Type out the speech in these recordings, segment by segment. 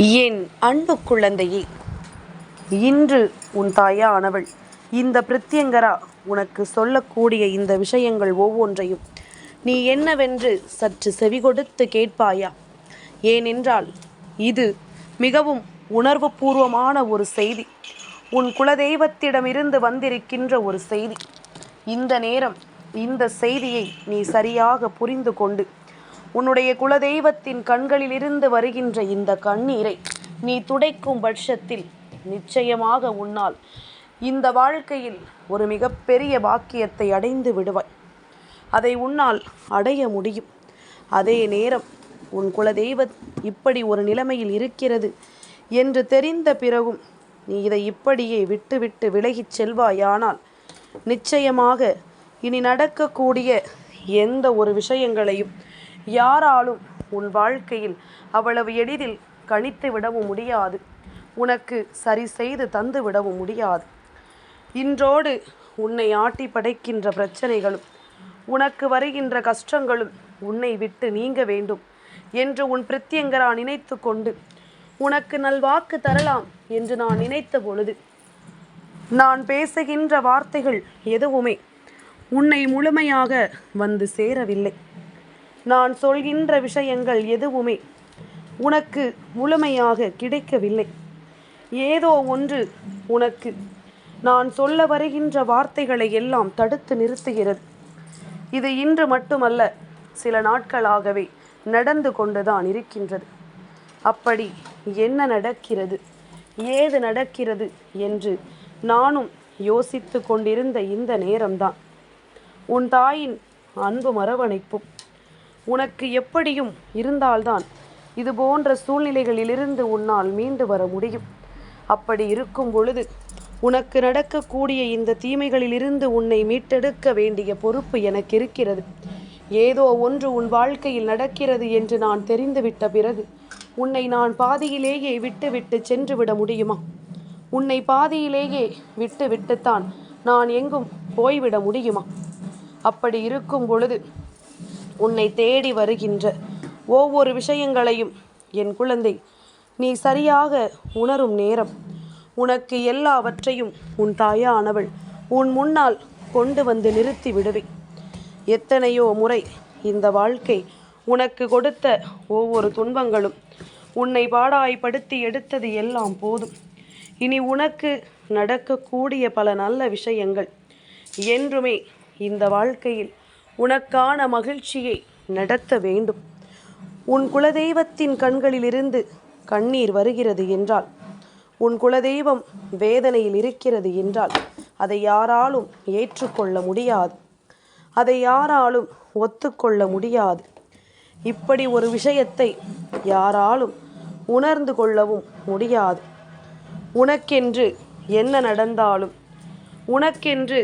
என் அன்பு குழந்தையே இன்று உன் தாயானவள். இந்த பிரத்யங்கரா உனக்கு சொல்லக்கூடிய இந்த விஷயங்கள் ஒவ்வொன்றையும் நீ என்னவென்று சற்று செவி கொடுத்து கேட்பாயா? ஏனென்றால் இது மிகவும் உணர்வுபூர்வமான ஒரு செய்தி. உன் குலதெய்வத்திடமிருந்து வந்திருக்கின்ற ஒரு செய்தி. இந்த நேரம் இந்த செய்தியை நீ சரியாக புரிந்து கொண்டு உன்னுடைய குலதெய்வத்தின் கண்களிலிருந்து வருகின்ற இந்த கண்ணீரை நீ துடைக்கும் பட்சத்தில் நிச்சயமாக உன்னால் இந்த வாழ்க்கையில் ஒரு மிகப்பெரிய பாக்கியத்தை அடைந்து விடுவாய். அதை உன்னால் அடைய முடியும். அதே நேரம் உன் குலதெய்வம் இப்படி ஒரு நிலைமையில் இருக்கிறது என்று தெரிந்த பிறகும் நீ இதை இப்படியே விட்டுவிட்டு விலகிச் செல்வாயானால் நிச்சயமாக இனி நடக்கக்கூடிய எந்த ஒரு விஷயங்களையும் யாராலும் உன் வாழ்க்கையில் அவ்வளவு எளிதில் கணித்து விடவும் முடியாது. உனக்கு சரி செய்து தந்து விடவும் முடியாது. இன்றோடு உன்னை ஆட்டி படைக்கின்ற பிரச்சனைகளும் உனக்கு வருகின்ற கஷ்டங்களும் உன்னை விட்டு நீங்க வேண்டும் என்று உன் பிரத்யங்கரா நினைத்து கொண்டு உனக்கு நல்வாக்கு தரலாம் என்று நான் நினைத்த பொழுது நான் பேசுகின்ற வார்த்தைகள் எதுவுமே உன்னை முழுமையாக வந்து சேரவில்லை. நான் சொல்கின்ற விஷயங்கள் எதுவுமே உனக்கு முழுமையாக கிடைக்கவில்லை. ஏதோ ஒன்று உனக்கு. நான் சொல்ல வருகின்ற வார்த்தைகளை எல்லாம் தடுத்து நிறுத்துகிறது. இது இன்று மட்டுமல்ல சில நாட்களாகவே நடந்து கொண்டுதான் இருக்கின்றது. அப்படி என்ன நடக்கிறது? ஏது நடக்கிறது என்று நானும் யோசித்து கொண்டிருந்த இந்த நேரம்தான். உன் தாயின் அன்பு மரவணைப்பும் உனக்கு எப்படியும் இருந்தால்தான் இது போன்ற சூழ்நிலைகளிலிருந்து உன்னால் மீண்டு வர முடியும். அப்படி இருக்கும் பொழுது உனக்கு நடக்கக்கூடிய இந்த தீமைகளிலிருந்து உன்னை மீட்டெடுக்க வேண்டிய பொறுப்பு எனக்கு இருக்கிறது. ஏதோ ஒன்று உன் வாழ்க்கையில் நடக்கிறது என்று நான் தெரிந்துவிட்ட பிறகு உன்னை நான் பாதியிலேயே விட்டுவிட்டு சென்று விட முடியுமா? உன்னை பாதியிலேயே விட்டு விட்டுத்தான் நான் எங்கும் போய்விட முடியுமா? அப்படி இருக்கும் பொழுது உன்னை தேடி வருகின்ற ஒவ்வொரு விஷயங்களையும் என் குழந்தை நீ சரியாக உணரும் நேரம். உனக்கு எல்லாவற்றையும் உன் தாயானவள் உன் முன்னால் கொண்டு வந்து நிறுத்தி விடுவேன். எத்தனையோ முறை இந்த வாழ்க்கை உனக்கு கொடுத்த ஒவ்வொரு துன்பங்களும் உன்னை பாடாய்படுத்தி எடுத்தது எல்லாம் போதும். இனி உனக்கு நடக்கக்கூடிய பல நல்ல விஷயங்கள் என்றுமே இந்த வாழ்க்கையில் உனக்கான மகிழ்ச்சியை நடத்த வேண்டும். உன் குலதெய்வத்தின் கண்களிலிருந்து கண்ணீர் வருகிறது என்றால் உன் குலதெய்வம் வேதனையில் இருக்கிறது என்றால் அதை யாராலும் ஏற்றுக்கொள்ள முடியாது. அதை யாராலும் ஒத்துக்கொள்ள முடியாது. இப்படி ஒரு விஷயத்தை யாராலும் உணர்ந்து கொள்ளவும் முடியாது. உனக்கென்று என்ன நடந்தாலும் உனக்கென்று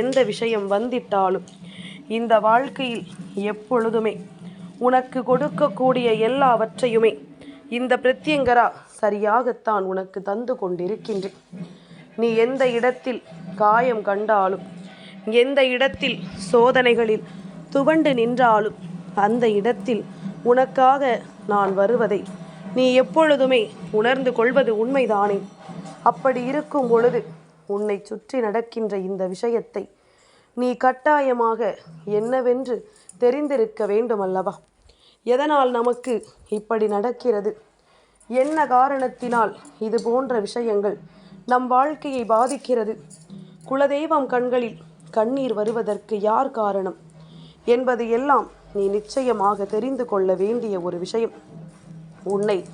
எந்த விஷயம் வந்திட்டாலும் இந்த வாழ்க்கையில் எப்பொழுதுமே உனக்கு கொடுக்கக்கூடிய எல்லாவற்றையுமே இந்த பிரத்யங்கரா சரியாகத்தான் உனக்கு தந்து கொண்டிருக்கின்றேன். நீ எந்த இடத்தில் காயம் கண்டாலும் எந்த இடத்தில் சோதனைகளில் துவண்டு நின்றாலும் அந்த இடத்தில் உனக்காக நான் வருவதை நீ எப்பொழுதுமே உணர்ந்து கொள்வது உண்மைதானே? அப்படி இருக்கும் பொழுது உன்னை சுற்றி நடக்கின்ற இந்த விஷயத்தை நீ கட்டாயமாக என்னவென்று தெரிந்திருக்க வேண்டுமல்லவா? எதனால் நமக்கு இப்படி நடக்கிறது? என்ன காரணத்தினால் இது போன்ற விஷயங்கள் நம் வாழ்க்கையை பாதிக்கிறது? குலதெய்வம் கண்களில் கண்ணீர் வருவதற்கு யார் காரணம்? என்பது எல்லாம் நீ நிச்சயமாக தெரிந்து கொள்ள வேண்டிய ஒரு விஷயம். உன்னை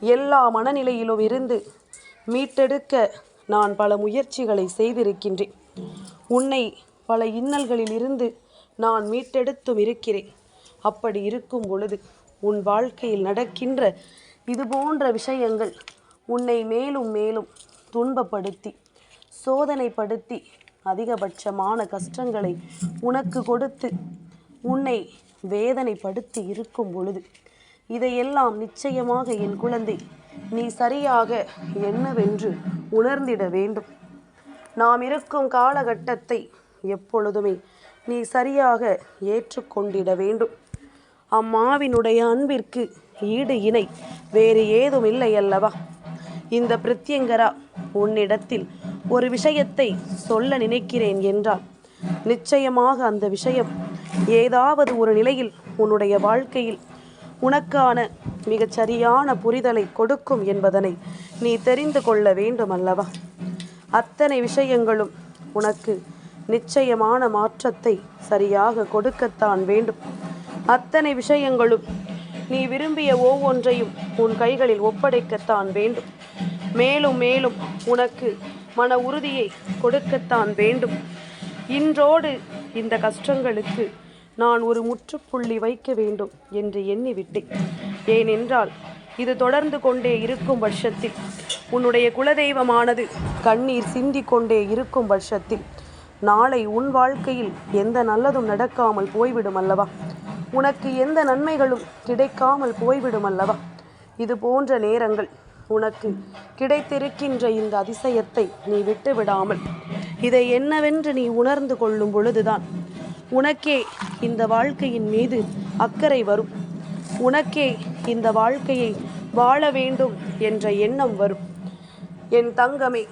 எல்லா மனநிலையிலும் இருந்து மீட்டெடுக்க நான் பல முயற்சிகளை செய்திருக்கின்றேன். உன்னை பல இன்னல்களில் இருந்து நான் மீட்டெடுத்தும் இருக்கிறேன். அப்படி இருக்கும் பொழுது உன் வாழ்க்கையில் நடக்கின்ற இது போன்ற விஷயங்கள் உன்னை மேலும் மேலும் துன்பப்படுத்தி சோதனைப்படுத்தி அதிகபட்சமான கஷ்டங்களை உனக்கு கொடுத்து உன்னை வேதனைப்படுத்தி இருக்கும் பொழுது இதையெல்லாம் நிச்சயமாக என் குழந்தை நீ சரியாக என்னவென்று உணர்ந்திட வேண்டும். நாம் இருக்கும் காலகட்டத்தை எப்பொழுதுமே நீ சரியாக ஏற்றுக்கொண்டிட வேண்டும். அம்மாவினுடைய அன்பிற்கு ஈடு இணை வேறு ஏதும் இல்லை அல்லவா? இந்த பிரத்யங்கரா உன்னிடத்தில் ஒரு விஷயத்தை சொல்ல நினைக்கிறேன் என்றால் நிச்சயமாக அந்த விஷயம் ஏதாவது ஒரு நிலையில் உன்னுடைய வாழ்க்கையில் உனக்கான மிகச்சரியான புரிதலை கொடுக்கும் என்பதனை நீ தெரிந்து கொள்ள வேண்டும் அல்லவா? அத்தனை விஷயங்களும் உனக்கு நிச்சயமான மாற்றத்தை சரியாக கொடுக்கத்தான் வேண்டும். அத்தனை விஷயங்களும் நீ விரும்பிய ஒவ்வொன்றையும் உன் கைகளில் ஒப்படைக்கத்தான் வேண்டும். மேலும் மேலும் உனக்கு மன உறுதியை கொடுக்கத்தான் வேண்டும். இன்றோடு இந்த கஷ்டங்களுக்கு நான் ஒரு முற்றுப்புள்ளி வைக்க வேண்டும் என்று எண்ணிவிட்டேன். ஏனென்றால் இது தொடர்ந்து கொண்டே இருக்கும் பட்சத்தில் உன்னுடைய குலதெய்வமானது கண்ணீர் சிந்திக் கொண்டே இருக்கும் பட்சத்தில் நாளை உன் வாழ்க்கையில் எந்த நல்லதும் நடக்காமல் போய்விடும் அல்லவா? உனக்கு எந்த நன்மைகளும் கிடைக்காமல் போய்விடும் அல்லவா? இது போன்ற நேரங்கள் உனக்கு கிடைத்திருக்கின்ற இந்த அதிசயத்தை நீ விட்டு விடாமல் இதை என்னவென்று நீ உணர்ந்து கொள்ளும் பொழுதுதான் உனக்கே இந்த வாழ்க்கையின் மீது அக்கறை வரும். உனக்கே இந்த வாழ்க்கையை வாழ வேண்டும் என்ற எண்ணம் வரும். என் தங்கமே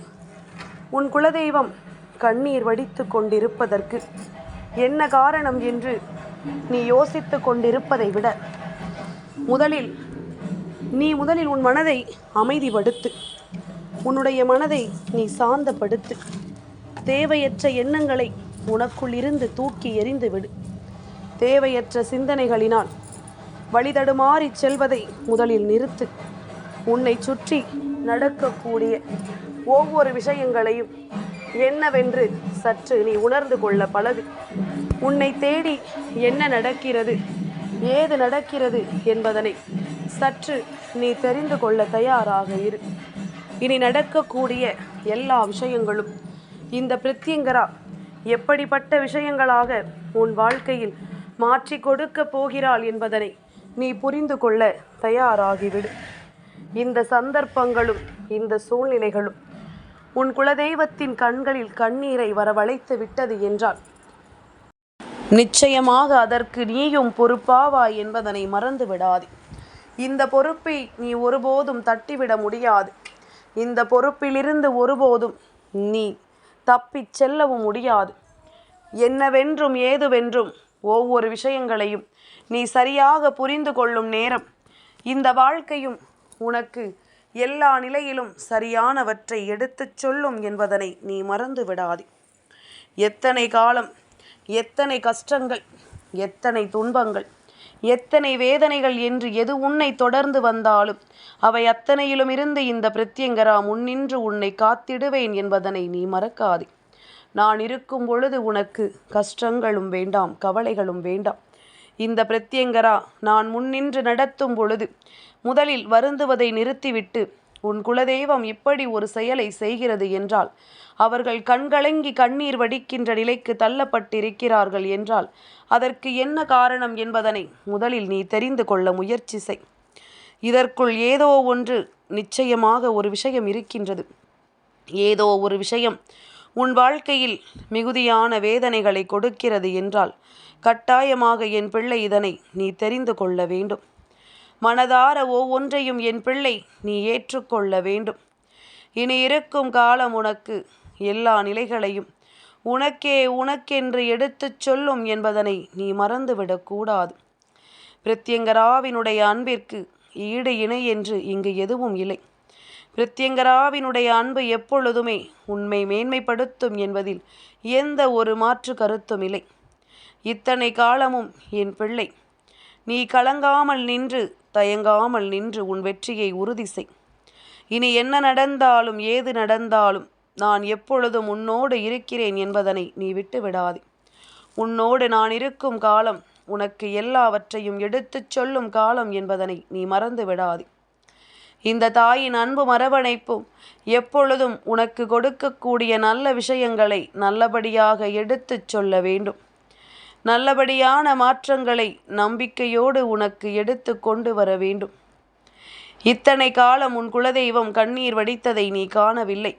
உன் குலதெய்வம் கண்ணீர் வடித்து கொண்டிருப்பதற்கு என்ன காரணம் என்று நீ யோசித்து கொண்டிருப்பதை விட முதலில் நீ முதலில் உன் மனதை அமைதிப்படுத்து. உன்னுடைய மனதை நீ சாந்தப்படுத்து. தேவையற்ற எண்ணங்களை உனக்குள் இருந்து தூக்கி எறிந்து விடு. தேவையற்ற சிந்தனைகளினால் வழிதடுமாறி செல்வதை முதலில் நிறுத்து. உன்னை சுற்றி நடக்கக்கூடிய ஒவ்வொரு விஷயங்களையும் என்னவென்று சற்று நீ உணர்ந்து கொள்ள பழகு. உன்னை தேடி என்ன நடக்கிறது? ஏது நடக்கிறது என்பதனை சற்று நீ தெரிந்து கொள்ள தயாராக இரு. இனி நடக்கக்கூடிய எல்லா விஷயங்களும் இந்த பிரித்யங்கரா எப்படிப்பட்ட விஷயங்களாக உன் வாழ்க்கையில் மாற்றி கொடுக்க போகிறாள் என்பதனை நீ புரிந்து கொள்ள தயாராகிவிடு. இந்த சந்தர்ப்பங்களும் இந்த சூழ்நிலைகளும் உன் குலதெய்வத்தின் கண்களில் கண்ணீரை வரவழைத்து விட்டது என்றால் நிச்சயமாக அதற்கு நீயும் பொறுப்பாவாய் என்பதனை மறந்து விடாதே இந்த பொறுப்பை நீ ஒருபோதும் தட்டிவிட முடியாது. இந்த பொறுப்பிலிருந்து ஒருபோதும் நீ தப்பிச் செல்லவும் முடியாது. என்னவென்றும் ஏதுவென்றும் ஒவ்வொரு விஷயங்களையும் நீ சரியாக புரிந்து கொள்ளும் நேரம். இந்த வாழ்க்கையும் உனக்கு எல்லா நிலையிலும் சரியானவற்றை எடுத்துச் சொல்லும் என்பதனை நீ மறந்து விடாதே. எத்தனை காலம் எத்தனை கஷ்டங்கள் எத்தனை துன்பங்கள் எத்தனை வேதனைகள் என்று எது உன்னை தொடர்ந்து வந்தாலும் அவை அத்தனையிலும் இருந்து இந்த பிரத்யங்கரா முன்னின்று உன்னை காத்திடுவேன் என்பதனை நீ மறக்காதே. நான் இருக்கும் பொழுது உனக்கு கஷ்டங்களும் வேண்டாம் கவலைகளும் வேண்டாம். இந்த பிரத்யங்கரா நான் முன்னின்று நடத்தும் பொழுது முதலில் வருந்துவதை நிறுத்திவிட்டு உன் குலதெய்வம் இப்படி ஒரு செயலை செய்கிறது என்றால் அவர்கள் கண்கலங்கி கண்ணீர் வடிக்கின்ற நிலைக்கு தள்ளப்பட்டிருக்கிறார்கள் என்றால் அதற்கு என்ன காரணம் என்பதனை முதலில் நீ தெரிந்து கொள்ள முயற்சி செய். இதற்குள் ஏதோ ஒன்று நிச்சயமாக ஒரு விஷயம் இருக்கின்றது. ஏதோ ஒரு விஷயம் உன் வாழ்க்கையில் மிகுதியான வேதனைகளை கொடுக்கிறது என்றால் கட்டாயமாக என் பிள்ளை இதனை நீ தெரிந்து கொள்ள வேண்டும். மனதார ஒவ்வொன்றையும் என் பிள்ளை நீ ஏற்றுக்கொள்ள வேண்டும். இனி இருக்கும் காலம் உனக்கு எல்லா நிலைகளையும் உனக்கே உனக்கென்று எடுத்துச் சொல்லும் என்பதனை நீ மறந்துவிடக்கூடாது பிரத்யங்கராவினுடைய அன்பிற்கு ஈடு இணை என்று இங்கு எதுவும் இல்லை. பிரத்யங்கராவினுடைய அன்பு எப்பொழுதுமே உண்மை மேன்மைப்படுத்தும் என்பதில் எந்த ஒரு மாற்று கருத்தும் இல்லை. இத்தனை காலமும் என் பிள்ளை. நீ கலங்காமல் நின்று தயங்காமல் நின்று உன் வெற்றியை உறுதி செய். இனி என்ன நடந்தாலும் ஏது நடந்தாலும் நான் எப்பொழுதும் உன்னோடு இருக்கிறேன் என்பதனை நீ விட்டு விடாதே உன்னோடு நான் இருக்கும் காலம் உனக்கு எல்லாவற்றையும் எடுத்துச் சொல்லும் காலம் என்பதனை நீ மறந்து விடாதே. இந்த தாயின் அன்பு மரபணைப்பும் எப்பொழுதும் உனக்கு கொடுக்கக்கூடிய நல்ல விஷயங்களை நல்லபடியாக எடுத்துச் சொல்ல வேண்டும். நல்லபடியான மாற்றங்களை நம்பிக்கையோடு உனக்கு எடுத்து கொண்டு வர வேண்டும். இத்தனை காலம் உன் குலதெய்வம் கண்ணீர் வடித்ததை நீ காணவில்லை.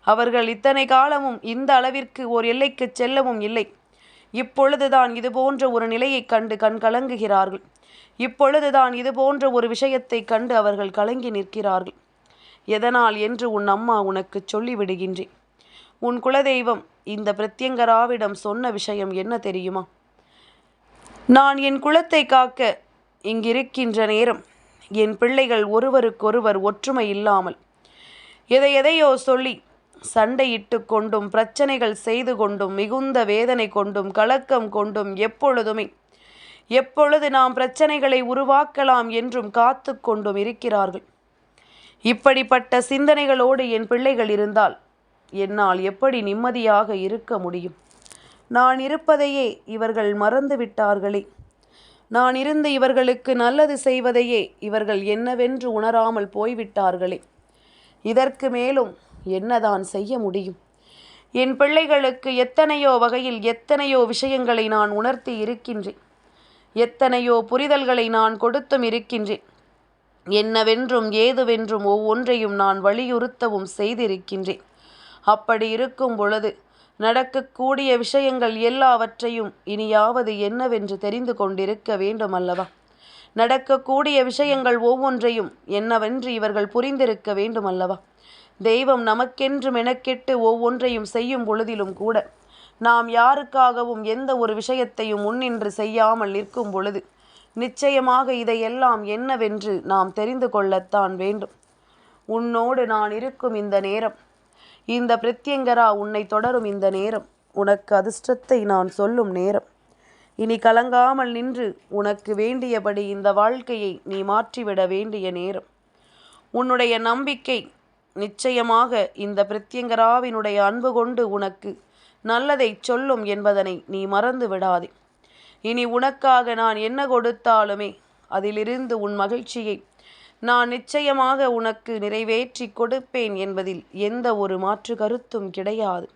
அவர்கள் இத்தனை காலமும் இந்த அளவிற்கு ஓர் எல்லைக்கு செல்லவும் இல்லை. இப்பொழுதுதான் இது போன்ற ஒரு நிலையைக் கண்டு கண் கலங்குகிறார்கள். இப்பொழுதுதான் இது போன்ற ஒரு விஷயத்தைக் கண்டு அவர்கள் கலங்கி நிற்கிறார்கள். எதனால் என்று உன் அம்மா உனக்கு சொல்லிவிடுகின்றேன் உன் குலதெய்வம் இந்த பிரத்யங்கராவிடம் சொன்ன விஷயம் என்ன தெரியுமா? நான் என் குலத்தை காக்க இங்கிருக்கின்ற நேரம். என் பிள்ளைகள் ஒருவருக்கொருவர் ஒற்றுமை இல்லாமல். எதை எதையோ சொல்லி சண்டையிட்டு கொண்டும் பிரச்சனைகள் செய்து கொண்டும் மிகுந்த வேதனை கொண்டும் கலக்கம் கொண்டும் எப்பொழுதுமே எப்பொழுது நாம் பிரச்சனைகளை உருவாக்கலாம் என்றும் காத்து கொண்டும் இருக்கிறார்கள். இப்படிப்பட்ட சிந்தனைகளோடு என் பிள்ளைகள் இருந்தால் என்னால் எப்படி நிம்மதியாக இருக்க முடியும்? நான் இருப்பதையே இவர்கள் மறந்து விட்டார்களே நான் இருந்து இவர்களுக்கு நல்லது செய்வதையே இவர்கள் என்னவென்று உணராமல் போய்விட்டார்களே. இதற்கு மேலும் என்னதான் செய்ய முடியும்? என் பிள்ளைகளுக்கு எத்தனையோ வகையில் எத்தனையோ விஷயங்களை நான் உணர்த்தி இருக்கின்றேன். எத்தனையோ புரிதல்களை நான் கொடுத்தும் இருக்கின்றேன். என்னவென்றும் ஏதுவென்றும் ஒவ்வொன்றையும் நான் வலியுறுத்தவும் செய்திருக்கின்றேன். அப்படி இருக்கும் பொழுது நடக்கக்கூடிய விஷயங்கள் எல்லாவற்றையும் இனியாவது என்னவென்று தெரிந்து கொண்டிருக்க வேண்டும் அல்லவா நடக்கக்கூடிய விஷயங்கள் ஒவ்வொன்றையும் என்னவென்று இவர்கள் புரிந்திருக்க வேண்டும் அல்லவா தெய்வம் நமக்கென்று மெனக்கெட்டு ஒவ்வொன்றையும் செய்யும் பொழுதிலும் கூட நாம் யாருக்காகவும் எந்த ஒரு விஷயத்தையும் முன்னின்று செய்யாமல் நிற்கும் பொழுது நிச்சயமாக இதையெல்லாம் என்னவென்று நாம் தெரிந்து கொள்ளத்தான் வேண்டும். உன்னோடு நான் இருக்கும் இந்த நேரம் இந்த பிரத்யங்கரா உன்னை தொடரும் இந்த நேரம். உனக்கு அதிர்ஷ்டத்தை நான் சொல்லும் நேரம். இனி கலங்காமல் நின்று உனக்கு வேண்டியபடி இந்த வாழ்க்கையை நீ மாற்றிவிட வேண்டிய நேரம். உன்னுடைய நம்பிக்கை நிச்சயமாக இந்த பிரத்யங்கராவினுடைய அன்பு கொண்டு உனக்கு நல்லதை சொல்லும் என்பதனை நீ மறந்து விடாதே. இனி உனக்காக நான் என்ன கொடுத்தாலுமே அதிலிருந்து உன் மகிழ்ச்சியை நான் நிச்சயமாக உனக்கு நிறைவேற்றி கொடுப்பேன் என்பதில் எந்த ஒரு மாற்று கருத்தும் கிடையாது.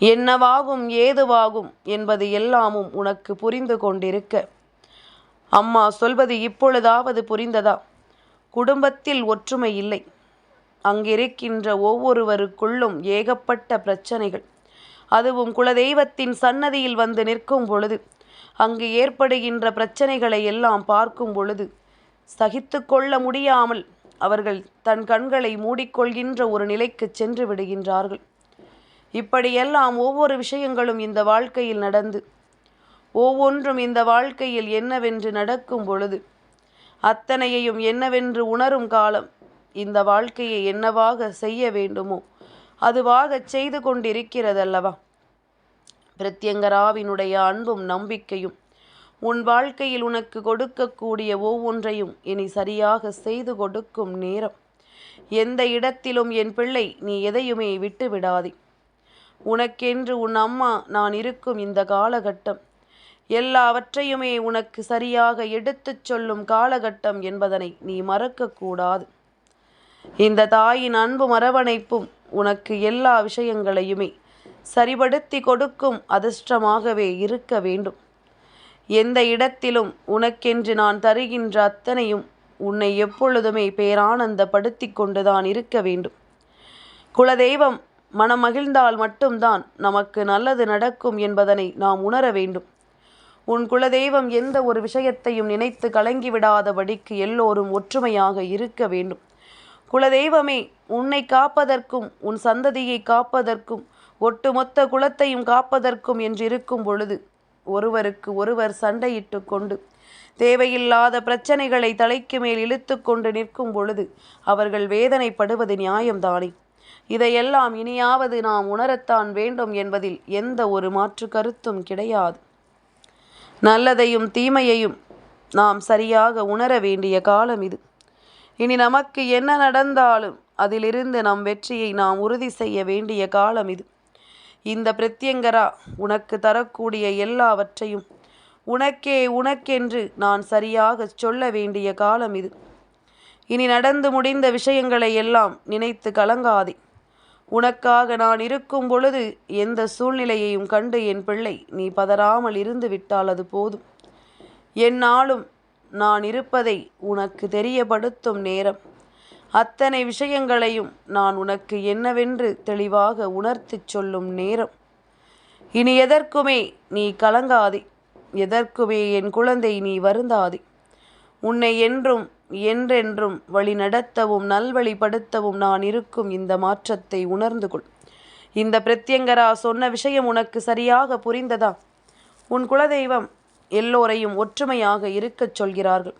என்னவாகும் ஏதுவாகும் என்பது எல்லாமும் உனக்கு புரிந்து கொண்டிருக்க. அம்மா சொல்வது இப்பொழுதாவது புரிந்ததா? குடும்பத்தில் ஒற்றுமை இல்லை. அங்கிருக்கின்ற ஒவ்வொருவருக்குள்ளும் ஏகப்பட்ட பிரச்சனைகள். அதுவும் குலதெய்வத்தின் சன்னதியில் வந்து நிற்கும் பொழுது அங்கு ஏற்படுகின்ற பிரச்சனைகளை எல்லாம் பார்க்கும் பொழுது சகித்து கொள்ள முடியாமல் அவர்கள் தன் கண்களை மூடிக்கொள்கின்ற ஒரு நிலைக்கு சென்று விடுகின்றார்கள். இப்படியெல்லாம் ஒவ்வொரு விஷயங்களும் இந்த வாழ்க்கையில் நடந்து ஒவ்வொன்றும் இந்த வாழ்க்கையில் என்னவென்று நடக்கும் பொழுது அத்தனையையும் என்னவென்று உணரும் காலம் இந்த வாழ்க்கையை என்னவாக செய்ய வேண்டுமோ அதுவாக செய்து கொண்டிருக்கிறதல்லவா? பிரத்யங்கராவினுடைய அன்பும் நம்பிக்கையும் உன் வாழ்க்கையில் உனக்கு கொடுக்கக்கூடிய ஒவ்வொன்றையும் இனி சரியாக செய்து கொடுக்கும் நேரம். எந்த இடத்திலும் என் பிள்ளை நீ எதையுமே விட்டு விடாதே உனக்கென்று உன் அம்மா நான் இருக்கும் இந்த காலகட்டம். எல்லாவற்றையுமே உனக்கு சரியாக எடுத்துச் சொல்லும் காலகட்டம் என்பதனை நீ மறக்கக்கூடாது. இந்த தாயின் அன்பு மரவணைப்பும் உனக்கு எல்லா விஷயங்களையுமே சரிபடுத்தி கொடுக்கும் அதிர்ஷ்டமாகவே இருக்க வேண்டும். எந்த இடத்திலும் உனக்கென்று நான் தருகின்ற அத்தனையும் உன்னை எப்பொழுதுமே பேரானந்தப்படுத்தி கொண்டுதான் இருக்க வேண்டும். குலதெய்வம் மனம் மகிழ்ந்தால் மட்டும்தான் நமக்கு நல்லது நடக்கும் என்பதனை நாம் உணர வேண்டும். உன் குலதெய்வம் எந்த ஒரு விஷயத்தையும் நினைத்து கலங்கிவிடாதபடிக்கு எல்லோரும் ஒற்றுமையாக இருக்க வேண்டும். குலதெய்வமே உன்னை காப்பதற்கும் உன் சந்ததியை காப்பதற்கும் ஒட்டுமொத்த குலத்தையும் காப்பதற்கும் என்று இருக்கும் பொழுது ஒருவருக்கு ஒருவர் சண்டையிட்டு கொண்டு தேவையில்லாத பிரச்சனைகளை தலைக்கு மேல் இழுத்து கொண்டு நிற்கும் பொழுது அவர்கள் வேதனைப்படுவது நியாயம்தானே? இதையெல்லாம் இனியாவது நாம் உணரத்தான் வேண்டும் என்பதில் எந்த ஒரு மாற்று கருத்தும் கிடையாது. நல்லதையும் தீமையையும் நாம் சரியாக உணர வேண்டிய காலம் இது. இனி நமக்கு என்ன நடந்தாலும் அதிலிருந்து நம் வெற்றியை நாம் உறுதி செய்ய வேண்டிய காலம் இது. இந்த பிரத்யங்கரா உனக்கு தரக்கூடிய எல்லாவற்றையும் உனக்கே உனக்கென்று நான் சரியாக சொல்ல வேண்டிய காலம் இது. இனி நடந்து முடிந்த விஷயங்களை எல்லாம் நினைத்து கலங்காதே. உனக்காக நான் இருக்கும் பொழுது எந்த சூழ்நிலையையும் கண்டு என் பிள்ளை நீ பதறாமல் இருந்து விட்டால் அது போதும். என்னாலும் நான் இருப்பதை உனக்கு தெரியப்படுத்தும் நேரம். அத்தனை விஷயங்களையும் நான் உனக்கு என்னவென்று தெளிவாக உணர்த்திச் சொல்லும் நேரம். இனி எதற்குமே நீ கலங்காதே. எதற்குமே என் குழந்தை நீ வருந்தாதே. உன்னை என்றும் என்றென்றும் வழி நடத்தவும் நல்வழிப்படுத்தவும் நான் இருக்கும் இந்த மாற்றத்தை உணர்ந்து கொள். இந்த பிரத்யங்கரா சொன்ன விஷயம் உனக்கு சரியாக புரிந்ததா? உன் குலதெய்வம் எல்லோரையும் ஒற்றுமையாக இருக்கச் சொல்கிறார்கள்.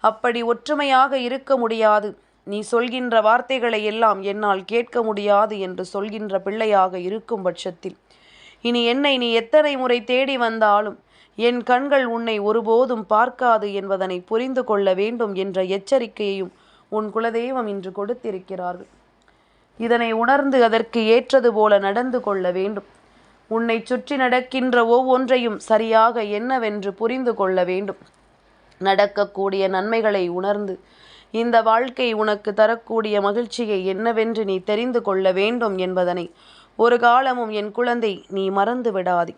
அப்படி ஒற்றுமையாக இருக்க முடியாது. நீ சொல்கின்ற வார்த்தைகளை எல்லாம் என்னால் கேட்க முடியாது என்று சொல்கின்ற பிள்ளையாக இருக்கும் பட்சத்தில். இனி என்னை நீ எத்தனை முறை தேடி வந்தாலும் என் கண்கள் உன்னை ஒருபோதும் பார்க்காது என்பதனை புரிந்து கொள்ள வேண்டும் என்ற எச்சரிக்கையையும் உன் குலதெய்வம் இன்று கொடுத்திருக்கிறார்கள். இதனை உணர்ந்து அதற்கு ஏற்றது போல நடந்து கொள்ள வேண்டும். உன்னை சுற்றி நடக்கின்ற ஒவ்வொன்றையும் சரியாக என்னவென்று புரிந்து கொள்ள வேண்டும். நடக்கக்கூடிய நன்மைகளை உணர்ந்து இந்த வாழ்க்கை உனக்கு தரக்கூடிய மகிழ்ச்சியை என்னவென்று நீ தெரிந்து கொள்ள வேண்டும் என்பதனை. ஒரு காலமும் என் குழந்தை நீ மறந்து விடாதே.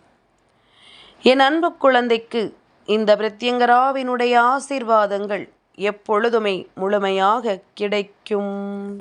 என் அன்பு குழந்தைக்கு இந்த பிரத்யங்கராவினுடைய ஆசீர்வாதங்கள் எப்பொழுதுமே முழுமையாக கிடைக்கும்.